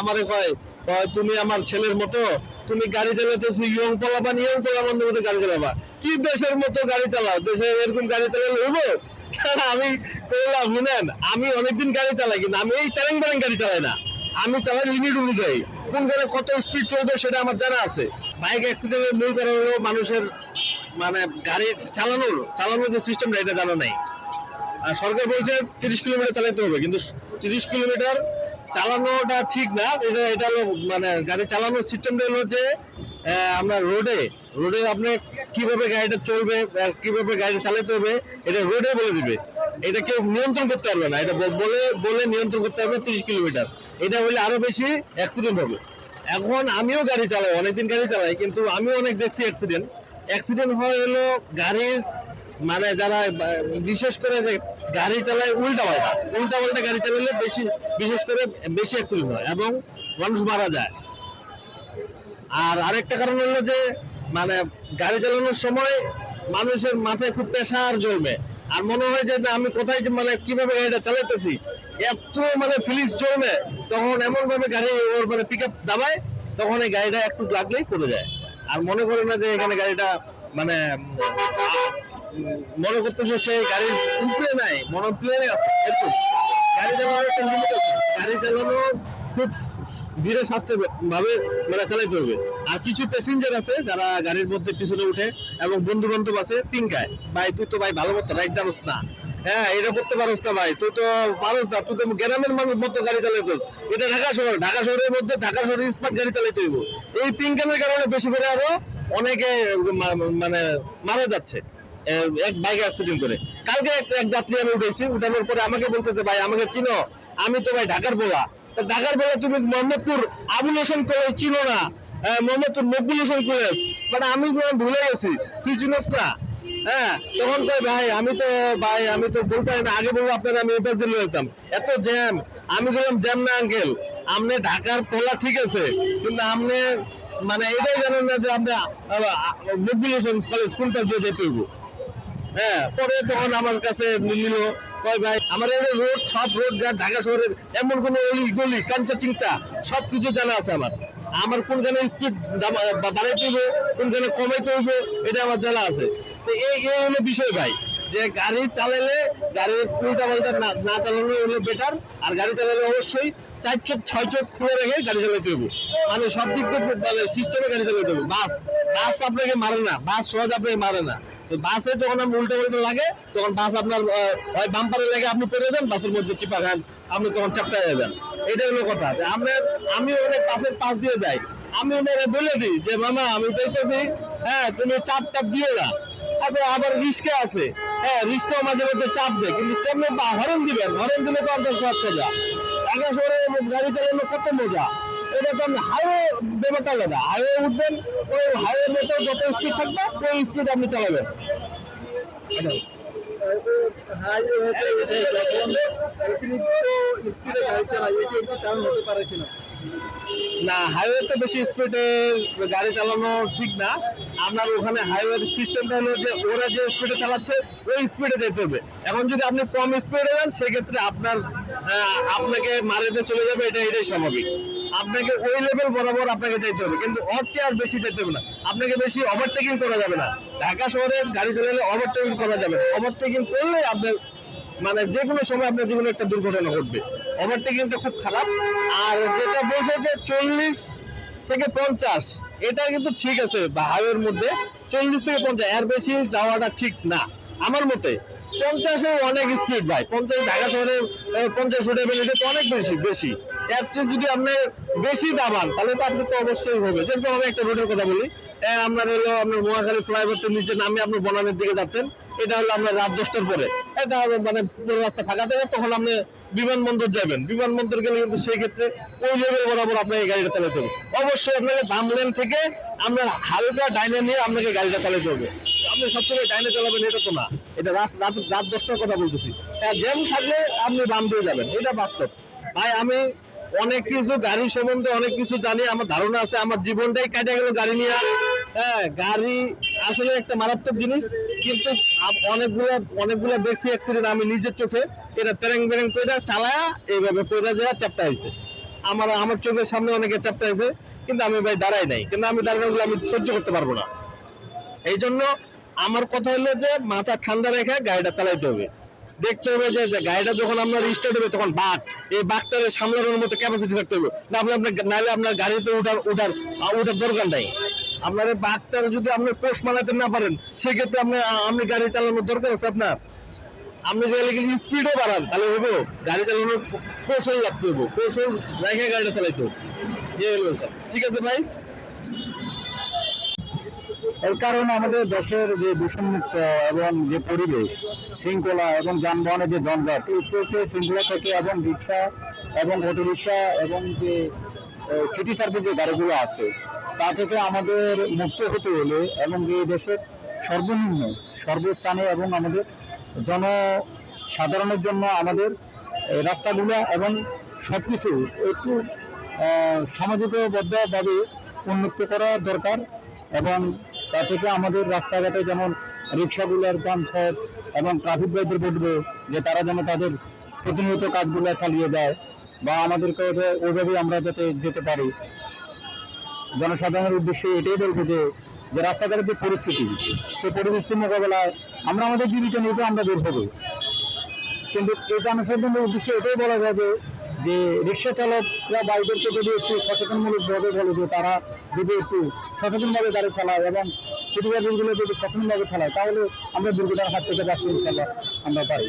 আমারে কয় কয়, তুমি আমার ছেলের মতো তুমি গাড়ি চালাতেছো ইয়ং পোলাবান ইয়ং পোলাবানের মতো গাড়ি চালাবা। কি দেশের মতো গাড়ি চালাও? দেশে এরকম গাড়ি চালালে হইব? আমি বললাম শুনেন আমি অনেকদিন গাড়ি চালাই কিন্তু আমি এই ট্যারেং ব্যারেং গাড়ি চালাই না। আমি চালাই লিমিট অনুযায়ী। কোন গাড়ি কত স্পিড চলবে সেটা আমার জানা আছে। বাইক অ্যাক্সিডেন্টের মূল কারণ হলো মানুষের মানে গাড়ি চালানোর চালানোর যে সিস্টেমটা এটা জানা নাই। আর সরকার বলছে তিরিশ কিলোমিটার চালাতে হবে কিন্তু তিরিশ কিলোমিটার চালানোটা ঠিক না, এটা এটা হলো মানে গাড়ি চালানোর সিস্টেমটা হলো যে আমরা রোডে রোডে আপনি কীভাবে গাড়িটা চলবে কীভাবে গাড়ি চালাতে হবে, এটা রোডে বলে দিবে। এটা কেউ নিয়ন্ত্রণ করতে পারবে না, এটা বলে বলে নিয়ন্ত্রণ করতে হবে তিরিশ কিলোমিটার। এটা হলে আরও বেশি অ্যাক্সিডেন্ট হবে। এখন আমিও গাড়ি চালাই, অনেকদিন গাড়ি চালাই, কিন্তু আমিও অনেক দেখছি অ্যাক্সিডেন্ট অ্যাক্সিডেন্ট হয় হলো গাড়ির মানে যারা বিশেষ করে যে গাড়ি চালায় উল্টা পাল্টা। উল্টা পাল্টা গাড়ি চালালে বেশি, বিশেষ করে বেশি অ্যাক্সিডেন্ট হয় এবং মানুষ মারা যায়। আর আরেকটা কারণ হলো যে মানে গাড়ি চালানোর সময় মানুষের মাথায় খুব প্রেশার জমে। আর মনে হয় যে আমি কোথায় মানে কীভাবে গাড়িটা চালাতেছি এত মানে ফিলিংস জমে, তখন এমন ভাবে গাড়ি ওর মানে পিক আপ দাবায়, তখন এই গাড়িটা একটু লাগলেই পড়ে যায়। আর মনে করে না যে, এখানে গাড়িটা মানে মনে করতেছে সে গাড়ির উপরে নাই, মনে প্লেনে আছে। এরকম গাড়ি চালানোর একটা আছে। গাড়ি চালানো খুব ধীরে স্বাস্থ্য ভাবে মানে চালাইতে হবে। আর কিছু প্যাসেঞ্জার আছে যারা গাড়ির মধ্যে পিছনে উঠে এবং বন্ধু বান্ধব আছে পিঙ্কায় ভাই, তুই তো ভাই ভালো মতো রাইট জানোস না? হ্যাঁ এটা করতে পারোস না ভাই। তুই তো পারোস না, তুই তো গ্রামের মানুষ মতো গাড়ি চালাইতোস এটা ঢাকা শহর, ঢাকা শহরের মধ্যে ঢাকা শহরে স্মার্ট গাড়ি চালাইতে হইব। এই পিঙ্কানের কারণে বেশি করে আরও অনেকে মানে মারা যাচ্ছে। এক বাইকে অ্যাক্সিডেন্ট করে। কালকে এক যাত্রী আমি উঠেছি, উঠানোর পরে আমাকে বলতেছে, ভাই, আমাকে চিনো, আমি তো ভাই ঢাকার বলা। তা ঢাকার বলা তুমি মোহাম্মদপুর আবুল হোসেন কলেজ চিনো না? মোহাম্মদপুর মকবুল হোসেন কলেজ। মানে আমি ভুলে গেছি, তুই চিনোস না? হ্যাঁ তখন কই ভাই, আমি তো, ভাই, আমি তো বলতে না, আগে বলব আপনার, আমি এবার দিলে যেতাম এত জ্যাম, আমি বললাম, জ্যাম না, আঙ্কেল আপনি ঢাকার পোলা ঠিক আছে, কিন্তু আপনি মানে এটাই জানেন না যে আমরা মকবুল হোসেন কলেজ কোনটা দিয়ে যেতে হইব? হ্যাঁ পরে তখন আমার কাছে নিল, কয় ভাই, আমার রোড, সব রোড ঘাট ঢাকা শহরের এমন কোনো অলি গলি, কাঞ্চা চিন্তা সব কিছু জানা আছে আমার। আমার কোনখানে স্পিড বাড়াইতে হইব, কোনখানে কমাইতে হইব, এটা আমার জানা আছে। তো এই এই হলো বিষয় ভাই, যে গাড়ি চালালে গাড়ির উল্টা পাল্টা না চালানো হলো বেটার আর গাড়ি চালালে অবশ্যই চার চোখ, ছয় চোখ খুলে রেখে গাড়ি চালাতে হবে মানে সব দিক থেকে মানে সিস্টেমে গাড়ি চালাতে হবে বাস বাস আপনাকে মারে না, বাস সহজ আপনাকে মারে না। বাসে যখন আপনি উল্টো পাল্টা লাগে, তখন বাস আপনার হয় বাম্পারে লেগে আপনি পড়ে যান বাসের মধ্যে চিপা খান, আপনি তখন চাপটা যান। এটা হলো কথা। আমরা, আমি অনেক বাসের পাশ দিয়ে যাই। আমি ওনারা বলে দিই যে, মামা, আমি চাইতেছি হ্যাঁ তুমি চাপ টাপ দিয়ে না। তারপরে আবার রিস্কে আছে। হ্যাঁ রিস্কেও মাঝে মধ্যে চাপ দেয়, কিন্তু হরেন দিবেন, হরেন দিলে তো আপনার সব সোজা। ঢাকা শহরে গাড়ি চালানো কত মজা। এটা তো হাইওয়ে ব্যাপারটা আলাদা। হাইওয়ে উঠবেন, ওই হাইওয়ের মতো যত স্পিড থাকবে, ওই স্পিড আপনি চালাবেন। না হাইওয়েতে বেশি স্পিডে গাড়ি চালানো ঠিক না। আপনার ওখানে হাইওয়ের সিস্টেমটা হলো যে, ওরা যে স্পিডে চালাচ্ছে, ওই স্পিডে যেতে হবে। এখন যদি আপনি কম স্পিডে যান, সেক্ষেত্রে আপনার আপনাকে মারেতে চলে যাবে, এটা, এটাই স্বাভাবিক। আপনাকে ওই লেভেল বরাবর আপনাকে যেতে হবে। কিন্তু ওর চেয়ে আর বেশি যেতে হবে না। আপনাকে বেশি ওভারটেকিং করা যাবে না। ঢাকা শহরে গাড়ি চালালে ওভারটেকিং করা যাবে না। ওভারটেকিং করলে আপনার মানে যে কোনো সময় আপনার জীবনে একটা দুর্ঘটনা ঘটবে। ওভারটেকিংটা খুব খারাপ। আর যেটা বলছে যে চল্লিশ থেকে পঞ্চাশ, এটা কিন্তু ঠিক আছে হাইওয়ের মধ্যে। চল্লিশ থেকে পঞ্চাশ, এর বেশি যাওয়াটা ঠিক না। আমার মতে পঞ্চাশে অনেক স্পিড ভাই। পঞ্চাশ ঢাকা শহরে পঞ্চাশ উঠে তো অনেক বেশি বেশি। এর চেয়ে যদি আপনি বেশি দাবান, তাহলে তো আপনি তো অবশ্যই হবে। যেরকম আমি একটা রোডের কথা বলি আপনার হলো আপনার মহাখালী ফ্লাইওভার নিচে নামে আপনি বনানের দিকে যাচ্ছেন, এটা হলো আপনার রাত দশটার পরে। এটা মানে পুরো রাস্তা ফাঁকা থাকে, তখন আপনি বিমানবন্দর যাবেন। বিমানবন্দর গেলে কিন্তু সেই ক্ষেত্রে ওই লেভেল বরাবর আপনাকে গাড়িটা চালাতে হবে। অবশ্যই আপনাকে দাম লেন থেকে আমরা হালকা ডাইনে নিয়ে আপনাকে গাড়িটা চালাতে হবে। আপনি সবসময় ডাইনে চালাবেন, এটা তো না। এটা রাত রাত দশটার কথা বলতেছি। জ্যাম থাকলে আপনি দাম দিয়ে যাবেন, এটা বাস্তব। ভাই, আমি অনেক কিছু গাড়ি সম্বন্ধে অনেক কিছু জানি, আমার ধারণা আছে, আমার জীবনটাই কাটে গেল গাড়ি নিয়ে। হ্যাঁ গাড়ি আসলে একটা মারাত্মক জিনিস, কিন্তু অনেকগুলা অনেকগুলা দেখছি অ্যাক্সিডেন্ট আমি নিজের চোখে, এটা তেরেং বেরেং করে চালায়া এইভাবে করে দেওয়া চ্যাপটা হয়েছে আমার আমার চোখের সামনে অনেকে চাপটাইছে কিন্তু আমি ভাই দাঁড়াই নাই, কিন্তু আমি দাঁড়ানোগুলো আমি সহ্য করতে পারব না। এই জন্য আমার কথা হলো যে, মাথা ঠান্ডা রেখে গাড়িটা চালাইতে হবে। দেখতে হবে যে গাড়িটা যখন আপনার স্টার্ট হবে তখন বাঘ, এই বাঘটারে সামলানোর মতো ক্যাপাসিটি থাকতে হবে। না, আপনি আপনার নাহলে আপনার গাড়িতে উঠার উঠার উঠার দরকার নাই। আপনার এই বাঘটার যদি আপনি পোষ মানাতে না পারেন, সেক্ষেত্রে আপনি আপনি গাড়ি চালানোর দরকার আছে আপনার। আপনি যদি স্পিডও বাড়ান, তাহলে হইব গাড়ি চালানোর কৌশল রাখতে হইব কৌশল রেখে গাড়িটা চালাইতে হবে। ঠিক আছে ভাই? এর কারণ আমাদের দেশের যে দূষণমুক্ত এবং যে পরিবেশ, শৃঙ্খলা এবং যানবাহনের যে জঞ্জাট এই শৃঙ্খলা থেকে এবং রিক্সা এবং অটো রিক্সা এবং যে সিটি সার্ভিস যে গাড়িগুলো আছে, তা থেকে আমাদের মুক্ত হতে হলে এবং এই দেশের সর্বনিম্ন, সর্বস্থানে এবং আমাদের জনসাধারণের জন্য আমাদের রাস্তাগুলো এবং সব কিছু একটু সামাজিকবদ্ধভাবে উন্নত করা দরকার এবং তা থেকে আমাদের রাস্তাঘাটে যেমন রিক্সাগুলোর যানজট এবং ট্রাফিক বাইদের বলব যে তারা যেন তাদের প্রতিনিয়ত কাজগুলো চালিয়ে যায় বা আমাদেরকে যে- ওইভাবে আমরা যাতে যেতে পারি। জনসাধারণের উদ্দেশ্যে এটাই বলব যে যে রাস্তাঘাটের যে পরিস্থিতি, সেই পরিস্থিতি মোকাবেলায় আমরা আমাদের জীবিকা নিয়ে আমরা বের হব। কিন্তু এই জনসাধারণের উদ্দেশ্যে এটাই বলা যায় যে যে রিক্সা চালকরা বাইকদেরকে যদি একটু সচেতনমূলকভাবে বলে যে তারা যদি একটু সচেতনভাবে গাড়ি চালায় এবং সিটি গাড়িগুলো যদি সচেতনভাবে চালায়, তাহলে আমরা দুর্ঘটনার হাত থেকে বাঁচতে ইনশাল্লাহ আমরা পারি।